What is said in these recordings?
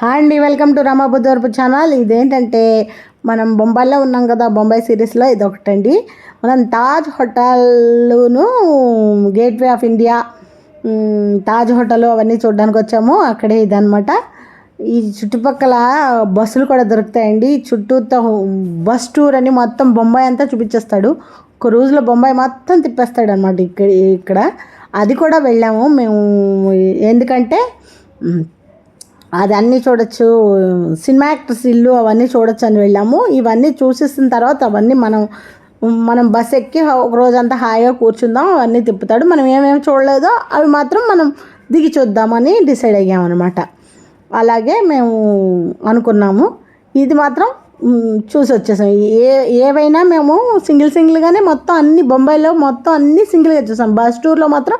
Hi అండి welcome to రామాబుద్ధవరపు channel. ఇదేంటంటే మనం బొంబాయిలో ఉన్నాం కదా బొంబాయి సిరీస్లో ఇది ఒకటండి మనం Taj హోటల్ను gateway of India Taj hotel అవన్నీ చూడడానికి వచ్చాము. అక్కడే ఇదనమాట ఈ చుట్టుపక్కల బస్సులు కూడా దొరుకుతాయండి. చుట్టూతో బస్ టూర్ అని మొత్తం బొంబాయి అంతా చూపించేస్తాడు. ఒక రోజులో బొంబాయి మొత్తం తిప్పేస్తాడు అనమాట ఇక్కడ ఇక్కడ. అది కూడా వెళ్ళాము మేము. ఎందుకంటే అది అన్నీ చూడొచ్చు. సినిమా యాక్టర్స్ ఇల్లు అవన్నీ చూడొచ్చు అని వెళ్ళాము. ఇవన్నీ చూసేసిన తర్వాత అవన్నీ మనం మనం బస్ ఎక్కి ఒక రోజంతా హాయిగా కూర్చుందాం అవన్నీ తిప్పుతాడు. మనం ఏమేమి చూడలేదో అవి మాత్రం మనం దిగి చూద్దామని డిసైడ్ అయ్యామన్నమాట. అలాగే మేము అనుకున్నాము. ఇది మాత్రం చూసి వచ్చేసాం. ఏ ఏవైనా మేము సింగిల్ సింగిల్గానే మొత్తం అన్ని బొంబాయిలో మొత్తం అన్ని సింగిల్గా చూసాం. బస్ టూర్లో మాత్రం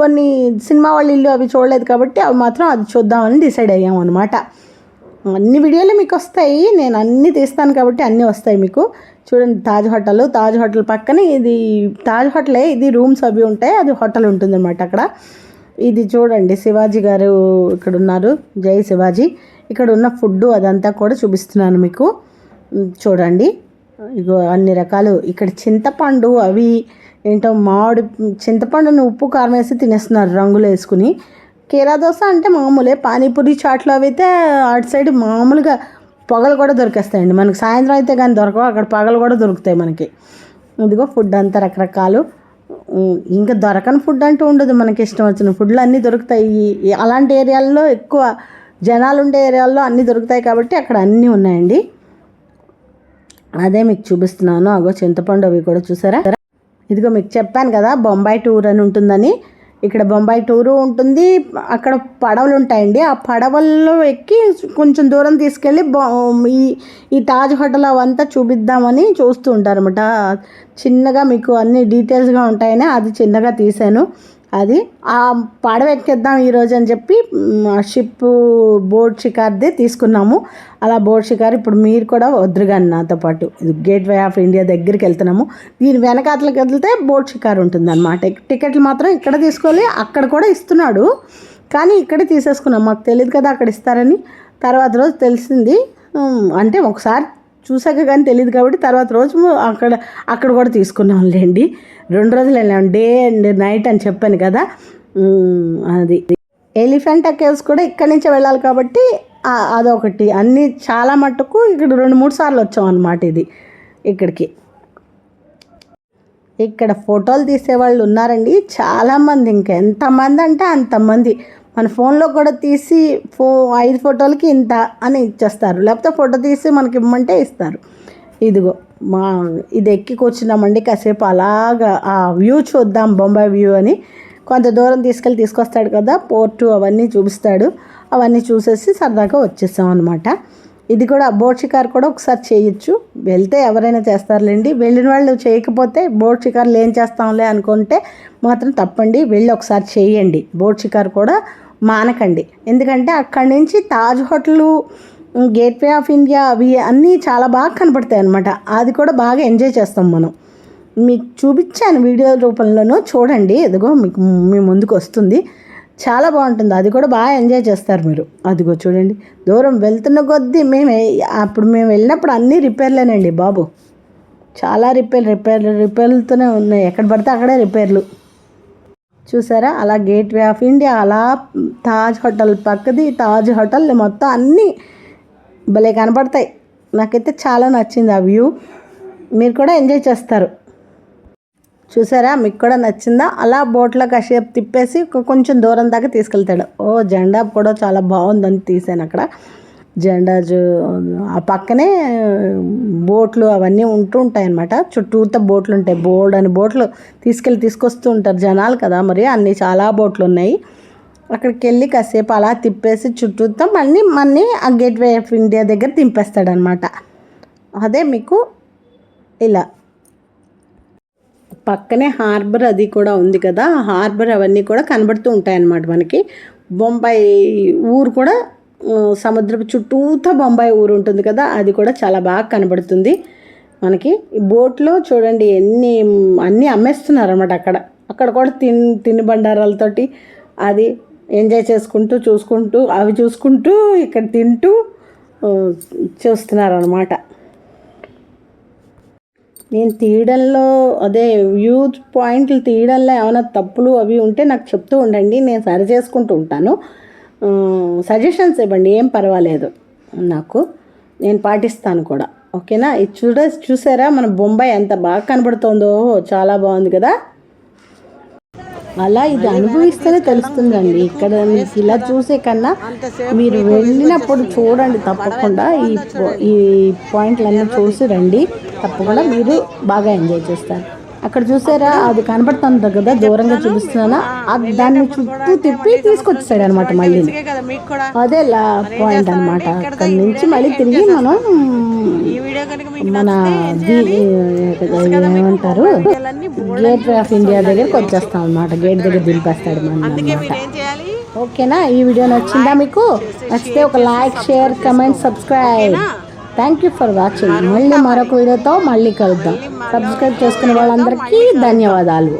కొన్ని సినిమా వాళ్ళ ఇల్లు అవి చూడలేదు కాబట్టి అవి మాత్రం అది చూద్దామని డిసైడ్ అయ్యాము అనమాట అన్ని వీడియోలు మీకు వస్తాయి నేను అన్నీ తీస్తాను కాబట్టి అన్నీ వస్తాయి మీకు. చూడండి తాజ్ హోటల్ తాజ్ హోటల్ పక్కనే ఇది తాజ్ హోటలే ఇది రూమ్స్ అవి ఉంటాయి అది హోటల్ ఉంటుందన్నమాట అక్కడ. ఇది చూడండి శివాజీ గారు ఇక్కడ ఉన్నారు జై శివాజీ. ఇక్కడ ఉన్న ఫుడ్ అదంతా కూడా చూపిస్తున్నాను మీకు. చూడండి ఇగో అన్ని రకాలు. ఇక్కడ చింతపండు అవి ఏంటో మామిడి చింతపండుని ఉప్పు కారం వేసి తినేస్తున్నారు రంగులు వేసుకుని. కీరా దోశ అంటే మామూలే పానీపూరి చాట్లు అవి అయితే అటు సైడ్ మామూలుగా పొగలు కూడా దొరికేస్తాయండి. మనకి సాయంత్రం అయితే కానీ దొరకవు అక్కడ పగలు కూడా దొరుకుతాయి మనకి. ఇదిగో ఫుడ్ అంతా రకరకాలు. ఇంకా దొరకని ఫుడ్ అంటూ ఉండదు మనకి ఇష్టం వచ్చిన ఫుడ్లు అన్నీ దొరుకుతాయి. అలాంటి ఏరియాల్లో ఎక్కువ జనాలు ఉండే ఏరియాల్లో అన్నీ దొరుకుతాయి కాబట్టి అక్కడ అన్నీ ఉన్నాయండి. అదే మీకు చూపిస్తున్నాను. అగో చింతపండు అవి కూడా చూసారా? ఇదిగో మీకు చెప్పాను కదా బొంబాయి టూర్ అని ఉంటుందని. ఇక్కడ బొంబాయి టూరు ఉంటుంది అక్కడ పడవలు ఉంటాయండి. ఆ పడవల్లో ఎక్కి కొంచెం దూరం తీసుకెళ్ళి బొ- ఈ ఈ తాజ్ హోటల్ అవంతా చూపిద్దామని చూస్తూ ఉంటారన్నమాట. చిన్నగా మీకు అన్ని డీటెయిల్స్గా ఉంటాయని అది చిన్నగా తీశాను అది ఆ పడవ ఎక్కేద్దాం ఈరోజు అని చెప్పి షిప్ బోట్ షికార్దే తీసుకున్నాము. అలా బోట్ షికార్ ఇప్పుడు మీరు కూడా వద్దురుగాని నాతో పాటు. గేట్ వే ఆఫ్ ఇండియా దగ్గరికి వెళ్తున్నాము. దీని వెనకాతలకు వెళ్తే బోట్ షికార్ ఉంటుంది అనమాట టికెట్లు మాత్రం ఇక్కడ తీసుకోవాలి అక్కడ కూడా ఇస్తున్నాడు. కానీ ఇక్కడే తీసేసుకున్నాం. మాకు తెలియదు కదా అక్కడ ఇస్తారని. తర్వాత రోజు తెలిసింది అంటే ఒకసారి చూసాక కానీ తెలియదు కాబట్టి తర్వాత రోజు అక్కడ అక్కడ కూడా తీసుకున్నాం లేండి రెండు రోజులు వెళ్ళాం. డే అండ్ నైట్ అని చెప్పాను కదా. అది. ఎలిఫెంట్ కేవ్స్ కూడా ఇక్కడి నుంచే వెళ్ళాలి కాబట్టి అదొకటి. అన్నీ చాలా మట్టుకు ఇక్కడ రెండు మూడు సార్లు వచ్చాం అన్నమాట ఇది ఇక్కడికి. ఇక్కడ ఫోటోలు తీసేవాళ్ళు ఉన్నారండి. చాలామంది ఇంకా. ఎంతమంది అంటే అంతమంది మన ఫోన్లో కూడా తీసి ఫో ఐదు ఫోటోలకి ఇంత అని ఇచ్చేస్తారు. లేకపోతే ఫోటో తీసి మనకి ఇమ్మంటే ఇస్తారు. ఇదిగో మా ఇది ఎక్కి కూర్చున్నామండి కాసేపు అలాగా ఆ వ్యూ చూద్దాం బొంబాయి వ్యూ అని. కొంత దూరం తీసుకెళ్ళి తీసుకొస్తాడు కదా పోర్టు అవన్నీ చూపిస్తాడు. అవన్నీ చూసేసి సరదాగా వచ్చేసాం అనమాట ఇది కూడా బోట్ షికార్ కూడా ఒకసారి చేయొచ్చు. వెళ్తే ఎవరైనా చేస్తారులేండి. వెళ్ళిన వాళ్ళు చేయకపోతే బోట్ షికార్లు ఏం చేస్తాంలే అనుకుంటే మాత్రం తప్పండి. వెళ్ళి ఒకసారి చేయండి. బోట్ షికార్ కూడా మానకండి. ఎందుకంటే అక్కడి నుంచి Taj hotel gateway of India అవి అన్నీ చాలా బాగా కనపడతాయి అనమాట అది కూడా బాగా ఎంజాయ్ చేస్తాం మనం. మీకు చూపించాను వీడియో రూపంలోనూ చూడండి. ఎదుగో మీకు మీ ముందుకు వస్తుంది. చాలా బాగుంటుంది. అది కూడా బాగా ఎంజాయ్ చేస్తారు మీరు. అదిగో చూడండి. దూరం వెళ్తున్న కొద్దీ మేము అప్పుడు మేము వెళ్ళినప్పుడు అన్నీ రిపేర్లేనండి బాబు. చాలా రిపేర్ రిపేర్ రిపేర్లతోనే ఉన్నాయి. ఎక్కడ పడితే అక్కడే రిపేర్లు. చూసారా? అలా గేట్వే ఆఫ్ ఇండియా అలా తాజ్ హోటల్ పక్కది తాజ్ హోటల్ మొత్తం అన్నీ భలే కనపడతాయి. నాకైతే చాలా నచ్చింది ఆ వ్యూ మీరు కూడా ఎంజాయ్ చేస్తారు. చూసారా? మీకు కూడా నచ్చిందా? అలా బోట్లో కాసేపు తిప్పేసి కొంచెం దూరం దాకా తీసుకెళ్తాడు. ఓ జెండా కూడా చాలా బాగుందని తీసాను అక్కడ. జెండా ఆ పక్కనే బోట్లు అవన్నీ ఉంటూ ఉంటాయి అన్నమాట చుట్టూతో బోట్లు ఉంటాయి బోర్డు అని బోట్లు తీసుకెళ్ళి తీసుకొస్తూ ఉంటారు జనాలు కదా మరి. అన్ని చాలా బోట్లు ఉన్నాయి అక్కడికి వెళ్ళి కాసేపు అలా తిప్పేసి చుట్టూతో మళ్ళీ మళ్ళీ ఆ గేట్వే ఆఫ్ ఇండియా దగ్గర దింపేస్తాడనమాట అదే మీకు ఇలా. పక్కనే హార్బర్ అది కూడా ఉంది కదా. హార్బర్ అవన్నీ కూడా కనబడుతూ ఉంటాయన్నమాట మనకి. బొంబాయి ఊరు కూడా సముద్రపు చుట్టూతా బొంబాయి ఊరు ఉంటుంది కదా అది కూడా చాలా బాగా కనబడుతుంది. మనకి ఈ బోట్లో చూడండి ఎన్ని అన్నీ అమ్మేస్తున్నారు అనమాట అక్కడ. అక్కడ కూడా తిన్ తిని బండారాలతోటి అది ఎంజాయ్ చేసుకుంటూ చూసుకుంటూ అవి చూసుకుంటూ ఇక్కడ తింటూ చూస్తున్నారనమాట చూస్తున్నారు అనమాట నేను తీయడంలో అదే వ్యూ పాయింట్లు తీయడంలో ఏమైనా తప్పులు అవి ఉంటే నాకు చెప్తూ ఉండండి నేను సరి చేసుకుంటూ ఉంటాను. సజెషన్స్ ఇవ్వండి ఏం పర్వాలేదు. నాకు నేను పాటిస్తాను కూడా. ఓకేనా? ఇది చూడ చూసారా? మన బొంబాయి ఎంత బాగా కనబడుతుందో చాలా బాగుంది కదా? అలా ఇది అనుభవిస్తేనే తెలుస్తుందండి. ఇక్కడ ఇలా చూసే కన్నా మీరు వెళ్ళినప్పుడు చూడండి తప్పకుండా. ఈ ఈ పాయింట్లన్నీ చూసి రండి. తప్పకుండా మీరు బాగా ఎంజాయ్ చేస్తారు. అక్కడ చూసారా? అది కనబడుతుంది కదా దూరంగా చూపిస్తున్నానా? అది దాన్ని చుట్టూ తిప్పి తీసుకొచ్చేసాడు అనమాట మళ్ళీ. అదే లా పాయింట్ అనమాట అక్కడ నుంచి మళ్ళీ తిరిగి మనం మన ఏమంటారు? గేట్ ఆఫ్ ఇండియా దగ్గరికి వచ్చేస్తాం అనమాట గేట్ దగ్గర దింపేస్తాడు మన ఓకేనా? ఈ వీడియో నచ్చిందా మీకు? నచ్చితే ఒక like share comment subscribe thank you for watching మళ్ళీ మరొక వీడియోతో మళ్ళీ కలుద్దాం. సబ్స్క్రైబ్ చేసుకునే వాళ్ళందరికీ ధన్యవాదాలు.